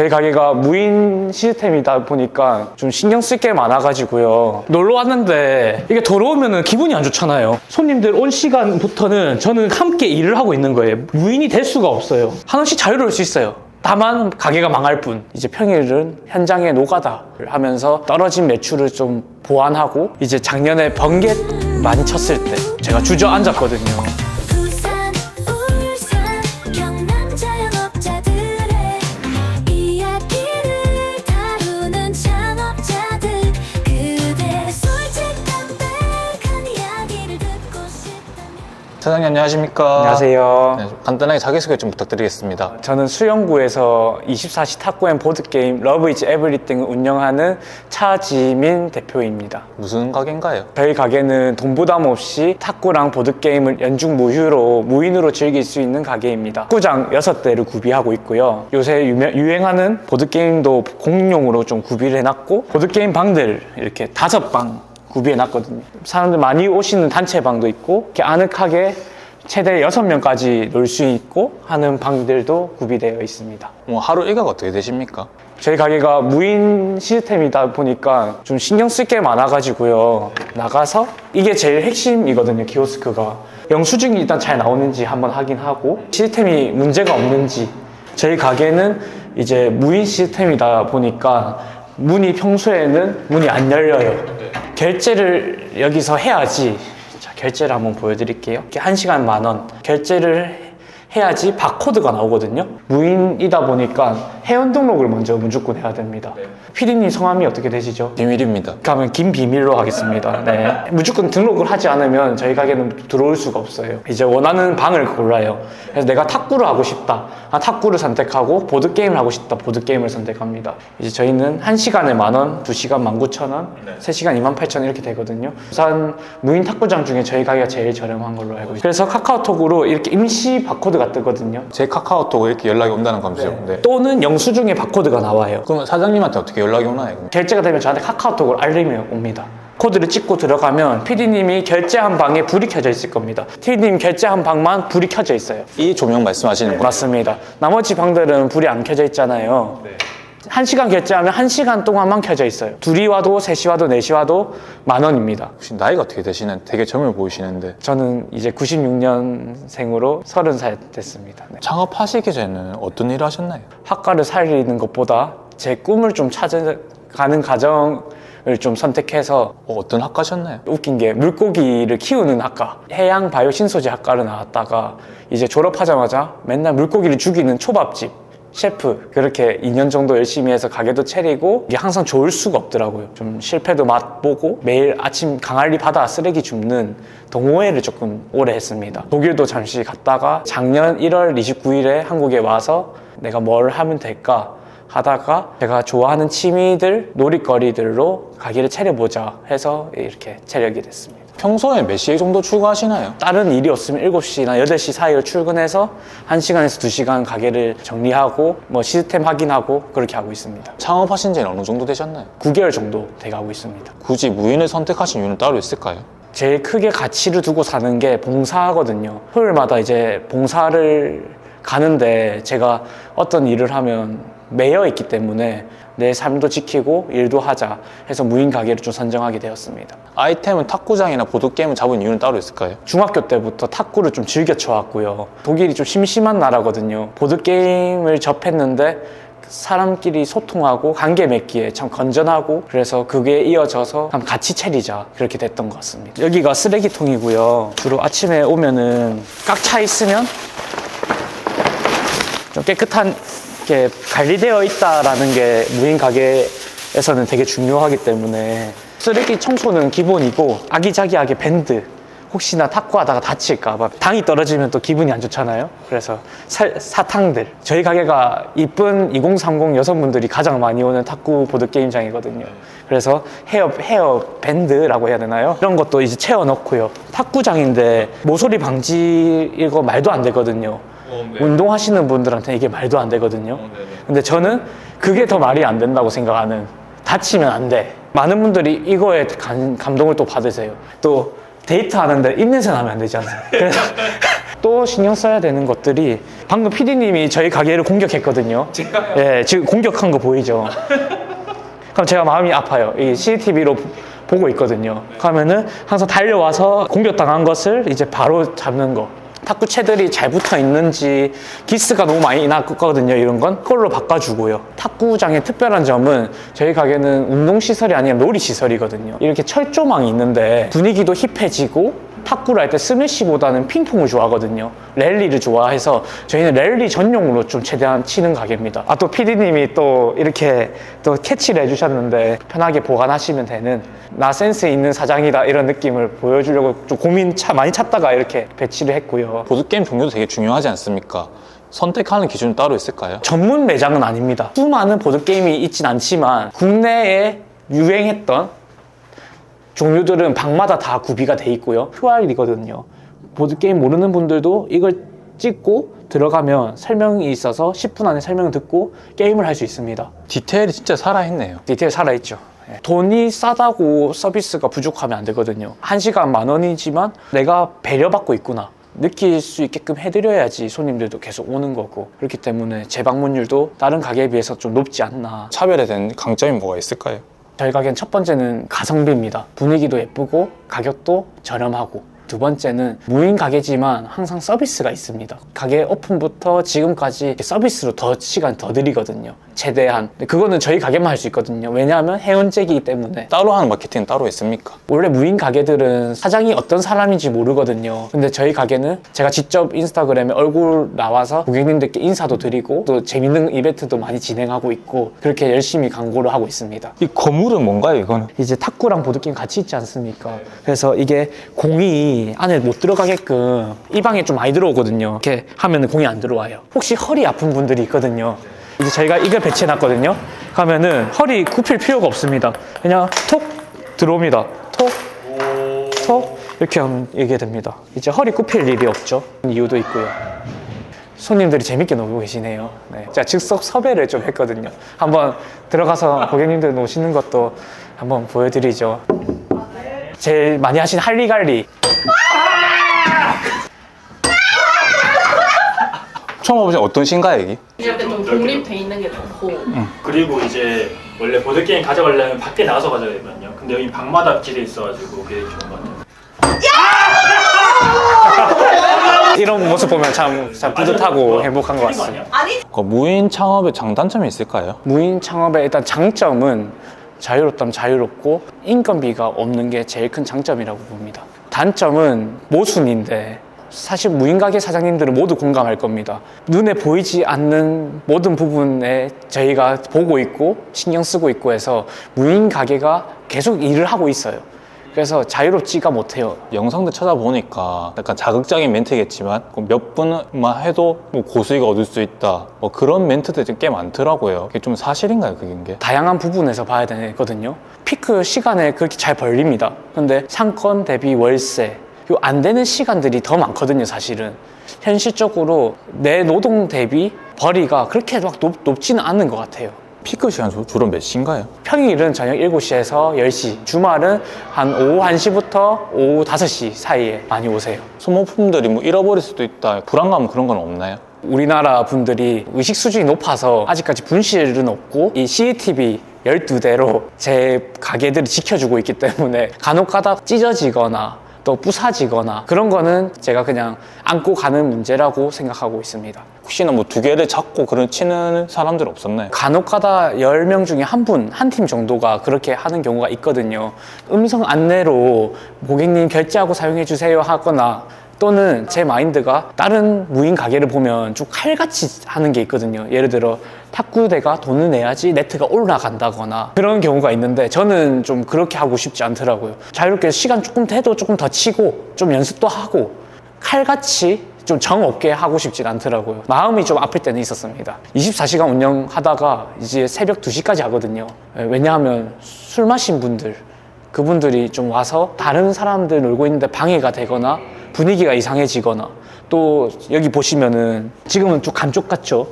저희 가게가 무인 시스템이다 보니까 좀 신경 쓸 게 많아가지고요. 놀러 왔는데 이게 더러우면 기분이 안 좋잖아요. 손님들 온 시간부터는 저는 함께 일을 하고 있는 거예요. 무인이 될 수가 없어요. 한없이 자유로울 수 있어요. 다만 가게가 망할 뿐 이제 평일은 현장에 노가다를 하면서 떨어진 매출을 좀 보완하고 이제 작년에 번개 많이 쳤을 때 제가 주저앉았거든요 사장님 안녕하십니까? 안녕하세요 네, 간단하게 자기소개 좀 부탁드리겠습니다. 저는 수영구에서 24시 탁구앤 보드게임 러브 이즈 에브리띵을 운영하는 차지민 대표입니다 무슨 가게인가요? 저희 가게는 돈 부담 없이 탁구랑 보드게임을 연중 무휴로 무인으로 즐길 수 있는 가게입니다. 탁구장 6대를 구비하고 있고요. 요새 유명- 유행하는 보드게임도 공용으로 좀 구비를 해놨고 보드게임 방들 이렇게 다섯 방 구비해 놨거든요. 사람들 많이 오시는 단체 방도 있고 이렇게 아늑하게 최대 6명까지 놀 수 있고 하는 방들도 구비되어 있습니다. 뭐 하루 일과가 어떻게 되십니까? 저희 가게가 무인 시스템이다 보니까 좀 신경 쓸 게 많아가지고요. 나가서 이게 제일 핵심이거든요, 키오스크가. 영수증이 일단 잘 나오는지 한번 확인하고 시스템이 문제가 없는지. 저희 가게는 이제 무인 시스템이다 보니까 문이 평소에는 문이 안 열려요. 결제를 여기서 해야지. 자, 결제를 한번 보여드릴게요. 이렇게 1시간 만 원. 결제를 해야지 바코드가 나오거든요. 무인이다 보니까 회원 등록을 먼저 무조건 해야 됩니다. 피디님 성함이 어떻게 되시죠? 비밀입니다. 그러면 긴 비밀로 하겠습니다. 네. 무조건 등록을 하지 않으면 저희 가게는 들어올 수가 없어요. 이제 원하는 방을 골라요. 그래서 내가 탁구를 하고 싶다. 아, 탁구를 선택하고 보드 게임을 하고 싶다. 보드 게임을 선택합니다. 이제 저희는 1시간에 만 원, 2시간 19,000원, 3시간 28,000원 이렇게 되거든요. 부산 무인 탁구장 중에 저희 가게가 제일 저렴한 걸로 알고 있어요. 그래서 카카오톡으로 이렇게 임시 바코드가 뜨거든요. 제 카카오톡에 이렇게 연락이 온다는 감지요. 네. 또는 영수증에 바코드가 나와요. 그러면 사장님한테 어떻게 연락이 오나요? 결제가 되면 저한테 카카오톡으로 알림이 옵니다. 코드를 찍고 들어가면 PD님이 결제한 방에 불이 켜져 있을 겁니다. PD님 결제한 방만 불이 켜져 있어요. 이 조명 말씀하시는 거. 맞습니다. 나머지 방들은 불이 안 켜져 있잖아요. 한 시간 결제하면 한 시간 동안만 켜져 있어요. 둘이 와도 셋이 와도 넷이 와도 만 원입니다. 혹시 나이가 어떻게 되시는? 되게 젊어 보이시는데 저는 이제 96년생으로 30살 됐습니다. 네. 창업하시기 전에는 어떤 일을 하셨나요? 학과를 살리는 것보다 제 꿈을 좀 찾아가는 과정 을 좀 선택해서 어, 어떤 학과셨나요? 웃긴 게 물고기를 키우는 학과 해양 바이오 신소재 학과를 나왔다가 이제 졸업하자마자 맨날 물고기를 죽이는 초밥집 셰프 그렇게 2년 정도 열심히 해서 가게도 차리고 이게 항상 좋을 수가 없더라고요 좀 실패도 맛보고 매일 아침 강할리 바다 쓰레기 줍는 동호회를 조금 오래 했습니다 독일도 잠시 갔다가 작년 1월 29일에 한국에 와서 내가 뭘 하면 될까 하다가 제가 좋아하는 취미들, 놀이거리들로 가게를 차려보자 해서 이렇게 차리게 됐습니다. 평소에 몇 시에 정도 출근하시나요? 다른 다른 일이 없으면 7시나 8시 사이로 출근해서 1시간에서 2시간 가게를 정리하고 뭐 시스템 확인하고 그렇게 하고 있습니다. 창업하신 지는 어느 정도 되셨나요? 9개월 정도 돼가고 있습니다. 굳이 무인을 선택하신 이유는 따로 있을까요? 제일 크게 가치를 두고 사는 게 봉사거든요. 토요일마다 이제 봉사를 가는데 제가 어떤 일을 하면 매여 있기 때문에 내 삶도 지키고 일도 하자 해서 무인 가게를 좀 선정하게 되었습니다. 아이템은 탁구장이나 보드게임을 잡은 이유는 따로 있을까요? 중학교 때부터 탁구를 좀 즐겨 쳐왔고요. 독일이 좀 심심한 나라거든요. 보드게임을 접했는데 사람끼리 소통하고 관계 맺기에 참 건전하고 그래서 그게 이어져서 한번 같이 차리자 그렇게 됐던 것 같습니다. 여기가 쓰레기통이고요. 주로 아침에 오면은 꽉 차 있으면 좀 깨끗한 게 관리되어 있다라는 게 무인 가게에서는 되게 중요하기 때문에 쓰레기 청소는 기본이고 아기자기하게 밴드 혹시나 탁구하다가 다칠까봐 당이 떨어지면 또 기분이 안 좋잖아요. 그래서 사, 사탕들 저희 가게가 이쁜 2030 여성분들이 가장 많이 오는 탁구 보드 게임장이거든요. 그래서 헤어 헤어 밴드라고 해야 되나요? 이런 것도 이제 채워 넣고요. 탁구장인데 모서리 방지 이거 말도 안 되거든요. 운동하시는 분들한테 이게 말도 안 되거든요. 근데 저는 그게 더 말이 안 된다고 생각하는 다치면 안 돼. 많은 분들이 이거에 감, 감동을 또 받으세요. 또 데이트 하는데 입냄새 나면 안 되잖아요. 그래서 또 신경 써야 되는 것들이 방금 PD님이 저희 가게를 공격했거든요. 제가요? 예, 지금 공격한 거 보이죠? 그럼 제가 마음이 아파요. 이 CCTV로 보고 있거든요. 그러면은 항상 달려와서 공격당한 것을 이제 바로 잡는 거. 탁구채들이 잘 붙어 있는지 기스가 너무 많이 났거든요. 이런 건 그걸로 바꿔주고요. 탁구장의 특별한 점은 저희 가게는 운동시설이 아니라 놀이시설이거든요. 이렇게 철조망이 있는데 분위기도 힙해지고 탁구를 할 때 스매시보다는 핑퐁을 좋아하거든요. 랠리를 좋아해서 저희는 랠리 전용으로 좀 최대한 치는 가게입니다. 아, 또 PD님이 또 이렇게 또 캐치를 해주셨는데 편하게 보관하시면 되는 나 센스 있는 사장이다 이런 느낌을 보여주려고 좀 고민 차, 많이 찾다가 이렇게 배치를 했고요. 보드게임 종류도 되게 중요하지 않습니까? 선택하는 기준이 따로 있을까요? 전문 매장은 아닙니다. 수많은 보드게임이 있진 않지만 국내에 유행했던 종류들은 방마다 다 구비가 돼 있고요. QR이거든요. 보드게임 모르는 분들도 이걸 찍고 들어가면 설명이 있어서 10분 안에 설명을 듣고 게임을 할 수 있습니다. 디테일이 진짜 살아있네요. 디테일 살아있죠. 예. 돈이 싸다고 서비스가 부족하면 안 되거든요. 한 시간 만 원이지만 내가 배려받고 있구나. 느낄 수 있게끔 해드려야지 손님들도 계속 오는 거고 그렇기 때문에 재방문율도 다른 가게에 비해서 좀 높지 않나 차별에 대한 강점이 뭐가 있을까요? 저희 가게는 첫 번째는 가성비입니다. 분위기도 예쁘고 가격도 저렴하고 두 번째는 무인 가게지만 항상 서비스가 있습니다. 가게 오픈부터 지금까지 서비스로 더 시간 더 드리거든요. 최대한. 근데 그거는 저희 가게만 할 수 있거든요. 왜냐하면 회원제이기 때문에. 따로 하는 마케팅은 따로 있습니까? 원래 무인 가게들은 사장이 어떤 사람인지 모르거든요. 근데 저희 가게는 제가 직접 인스타그램에 얼굴 나와서 고객님들께 인사도 드리고 또 재밌는 이벤트도 많이 진행하고 있고 그렇게 열심히 광고를 하고 있습니다. 이 거물은 뭔가요, 이거는? 이제 탁구랑 보드게임 같이 있지 않습니까? 그래서 이게 공이 안에 못 들어가게끔 이 방에 좀 많이 들어오거든요. 이렇게 하면 공이 안 들어와요. 혹시 허리 아픈 분들이 있거든요. 이제 저희가 이걸 배치해놨거든요. 그러면은 허리 굽힐 필요가 없습니다. 그냥 톡 들어옵니다. 톡, 톡 이렇게 하면 이게 됩니다. 이제 허리 굽힐 일이 없죠. 이유도 있고요. 손님들이 재밌게 놀고 계시네요. 네. 제가 즉석 섭외를 좀 했거든요. 한번 들어가서 고객님들 노시는 것도 한번 보여드리죠. 제일 많이 하신 할리갈리. 처음 와보신 어떤 신가요, 여기? 이렇게 좀 독립돼 있는 게 좋고 그리고 이제 원래 보드게임 가져가려면 밖에 나가서 가져야 되거든요. 근데 여기 방마다 비치돼 있어가지고 그게 좋은 것 같아요. 이런 모습 보면 참, 참 뿌듯하고 행복한 것 같습니다. 그 무인 창업의 장단점이 있을까요? 무인 창업의 일단 장점은 자유롭다면 자유롭고 인건비가 없는 게 제일 큰 장점이라고 봅니다. 단점은 모순인데 사실 무인 가게 사장님들은 모두 공감할 겁니다. 눈에 보이지 않는 모든 부분에 저희가 보고 있고 신경 쓰고 있고 해서 무인 가게가 계속 일을 하고 있어요. 그래서 자유롭지가 못해요. 영상들 찾아보니까 약간 자극적인 멘트겠지만 그몇 분만 해도 뭐 고수익을 얻을 수 있다. 뭐 그런 멘트들이 꽤 많더라고요. 그게 좀 사실인가요, 그게? 게? 다양한 부분에서 봐야 되거든요. 피크 시간에 그렇게 잘 벌립니다. 근데 상권 대비 월세, 요 안 되는 시간들이 더 많거든요, 사실은. 현실적으로 내 노동 대비 벌이가 그렇게 막 높, 높지는 않은 것 같아요. 피크 시간 주- 주로 몇 시인가요? 평일은 저녁 7시에서 10시, 주말은 한 오후 1시부터 오후 5시 사이에 많이 오세요. 소모품들이 뭐 잃어버릴 수도 있다. 불안감 그런 건 없나요? 우리나라 분들이 의식 수준이 높아서 아직까지 분실은 없고 이 CCTV 12대로 제 가게들을 지켜주고 있기 때문에 간혹 가다 찢어지거나 또 부사지거나 그런 거는 제가 그냥 안고 가는 문제라고 생각하고 있습니다. 혹시나 뭐 두 개를 잡고 그런 치는 사람들 없었나요? 간혹 가다 10명 중에 한 분, 한 팀 정도가 그렇게 하는 경우가 있거든요. 음성 안내로 고객님 결제하고 사용해 주세요 하거나 또는 제 마인드가 다른 무인 가게를 보면 좀 칼같이 하는 게 있거든요. 예를 들어 탁구대가 돈을 내야지 네트가 올라간다거나 그런 경우가 있는데 저는 좀 그렇게 하고 싶지 않더라고요. 자유롭게 시간 조금 돼도 조금 더 치고 좀 연습도 하고 칼같이 좀 정 없게 하고 싶진 않더라고요. 마음이 좀 아플 때는 있었습니다. 24시간 운영하다가 이제 새벽 2시까지 하거든요. 예, 왜냐하면 술 마신 분들, 그분들이 좀 와서 다른 사람들 놀고 있는데 방해가 되거나 분위기가 이상해지거나 또 여기 보시면은 지금은 좀 감쪽 같죠?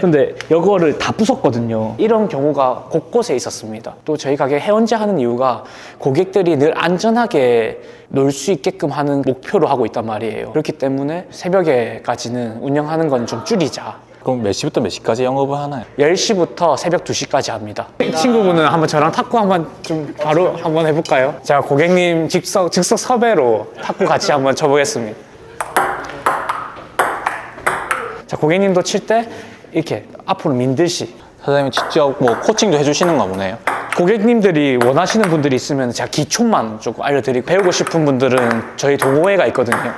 근데 이거를 다 부쉈거든요. 이런 경우가 곳곳에 있었습니다. 또 저희 가게 해원제 하는 이유가 고객들이 늘 안전하게 놀 수 있게끔 하는 목표로 하고 있단 말이에요. 그렇기 때문에 새벽에까지는 운영하는 건 좀 줄이자. 그럼 몇 시부터 몇 시까지 영업을 하나요? 10시부터 새벽 2시까지 합니다. 친구분은 한번 저랑 탁구 한번 좀 바로 한번 해볼까요? 제가 고객님 즉석, 즉석 섭외로 탁구 같이 한번 쳐보겠습니다. 자, 고객님도 칠 때 이렇게 앞으로 민듯이 사장님이 직접 뭐 코칭도 해주시는가 보네요. 고객님들이 원하시는 분들이 있으면 제가 기초만 조금 알려드리고 배우고 싶은 분들은 저희 동호회가 있거든요.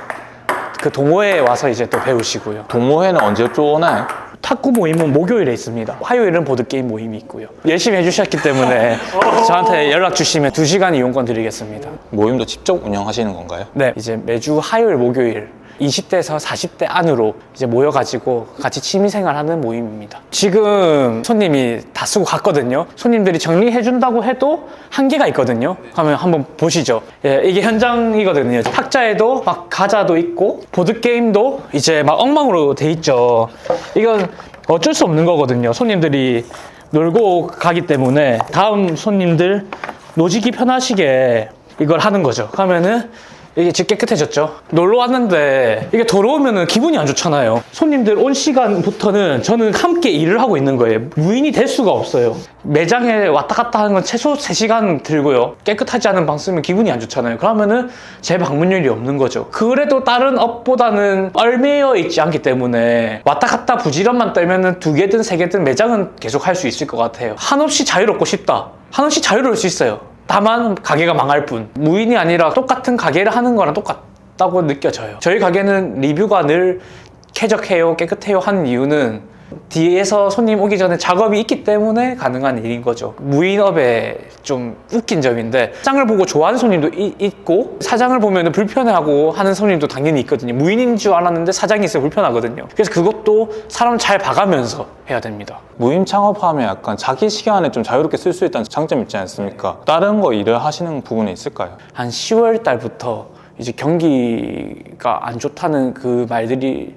그 동호회에 와서 이제 또 배우시고요. 동호회는 언제 또 오나요? 탁구 모임은 목요일에 있습니다. 화요일은 보드게임 모임이 있고요. 열심히 해주셨기 때문에 저한테 연락 주시면 2시간 이용권 드리겠습니다. 모임도 직접 운영하시는 건가요? 네, 이제 매주 화요일, 목요일 20대에서 40대 안으로 이제 모여가지고 같이 취미생활하는 모임입니다. 지금 손님이 다 쓰고 갔거든요. 손님들이 정리해준다고 해도 한계가 있거든요. 그러면 한번 보시죠. 예, 이게 현장이거든요. 탁자에도 막 과자도 있고 보드게임도 이제 막 엉망으로 돼 있죠. 이건 어쩔 수 없는 거거든요. 손님들이 놀고 가기 때문에 다음 손님들 노지기 편하시게 이걸 하는 거죠. 그러면은 이게 집 깨끗해졌죠. 놀러 왔는데 이게 더러우면 기분이 안 좋잖아요. 손님들 온 시간부터는 저는 함께 일을 하고 있는 거예요. 무인이 될 수가 없어요. 매장에 왔다 갔다 하는 건 최소 3시간 들고요. 깨끗하지 않은 방 쓰면 기분이 안 좋잖아요. 그러면은 제 방문율이 없는 거죠. 그래도 다른 업보다는 얼매여 있지 않기 때문에 왔다 갔다 부지런만 떨면은 두 개든 세 개든 매장은 계속 할 수 있을 것 같아요. 한없이 자유롭고 싶다. 한없이 자유로울 수 있어요. 다만 가게가 망할 뿐 무인이 아니라 똑같은 가게를 하는 거랑 똑같다고 느껴져요. 저희 가게는 리뷰가 늘 쾌적해요 깨끗해요 하는 이유는 뒤에서 손님 오기 전에 작업이 있기 때문에 가능한 일인 거죠 무인업에 좀 웃긴 점인데 사장을 보고 좋아하는 손님도 이- 있고 사장을 보면 불편해하고 하는 손님도 당연히 있거든요 무인인 줄 알았는데 사장이 있으면 불편하거든요 그래서 그것도 사람 잘 봐가면서 해야 됩니다 무임 창업하면 약간 자기 시간에 좀 자유롭게 쓸 수 있다는 장점이 있지 않습니까? 다른 거 일을 하시는 부분이 있을까요? 한 10월 달부터 이제 경기가 안 좋다는 그 말들이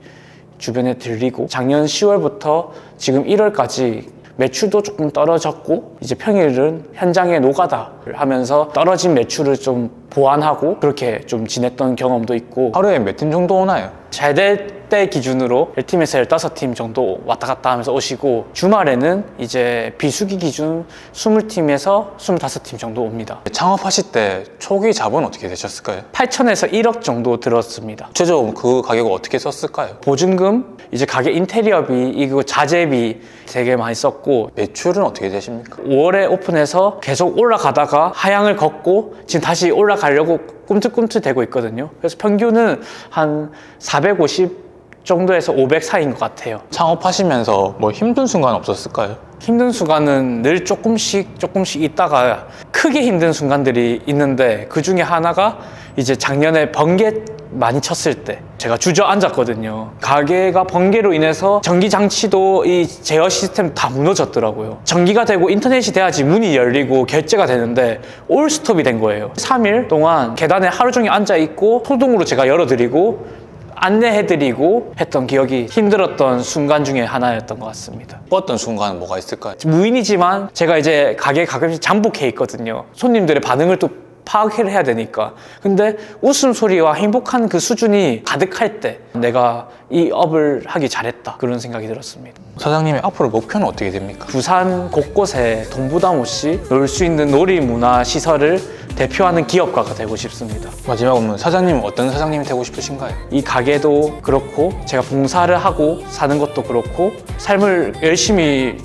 주변에 들리고 작년 10월부터 지금 1월까지 매출도 조금 떨어졌고 이제 평일은 현장에 노가다를 하면서 떨어진 매출을 좀 보완하고 그렇게 좀 지냈던 경험도 있고 하루에 몇 팀 정도 오나요? 잘될 때 기준으로 1팀에서 15팀 정도 왔다 갔다 하면서 오시고 주말에는 이제 비수기 기준 20팀에서 25팀 정도 옵니다. 창업하실 때 초기 자본 어떻게 되셨을까요? 8천에서 1억 정도 들었습니다. 최저 그 가격을 어떻게 썼을까요? 보증금, 이제 가게 인테리어비, 이거 자재비 되게 많이 썼고 매출은 어떻게 되십니까? 5월에 오픈해서 계속 올라가다가 하향을 걷고 지금 다시 올라가려고 꿈틀꿈틀 되고 있거든요. 그래서 평균은 한 450 정도에서 500 사이인 것 같아요. 창업하시면서 뭐 힘든 순간 없었을까요? 힘든 순간은 늘 조금씩 조금씩 있다가 크게 힘든 순간들이 있는데 그 중에 하나가 이제 작년에 번개 많이 쳤을 때 제가 주저앉았거든요. 가게가 번개로 인해서 전기 장치도 이 제어 시스템 다 무너졌더라고요. 전기가 되고 인터넷이 돼야지 문이 열리고 결제가 되는데 올 스톱이 된 거예요. 3일 동안 계단에 하루 종일 앉아 있고 소동으로 제가 열어드리고 안내해드리고 했던 기억이 힘들었던 순간 중에 하나였던 것 같습니다. 어떤 순간은 뭐가 있을까요? 무인이지만 제가 이제 가게에 가끔씩 잠복해 있거든요. 손님들의 반응을 또 파악을 해야 되니까. 근데 웃음소리와 행복한 그 수준이 가득할 때 내가 이 업을 하기 잘했다. 그런 생각이 들었습니다. 사장님의 앞으로 목표는 어떻게 됩니까? 부산 곳곳에 돈 부담 없이 놀 수 있는 놀이 문화 시설을 대표하는 기업가가 되고 싶습니다. 마지막으로 사장님은 어떤 사장님이 되고 싶으신가요? 이 가게도 그렇고 제가 봉사를 하고 사는 것도 그렇고 삶을 열심히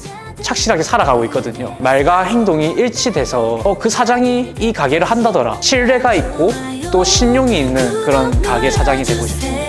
착실하게 살아가고 있거든요. 말과 행동이 일치돼서 어, 그 사장이 이 가게를 한다더라. 신뢰가 있고 또 신용이 있는 그런 가게 사장이 되고 싶습니다.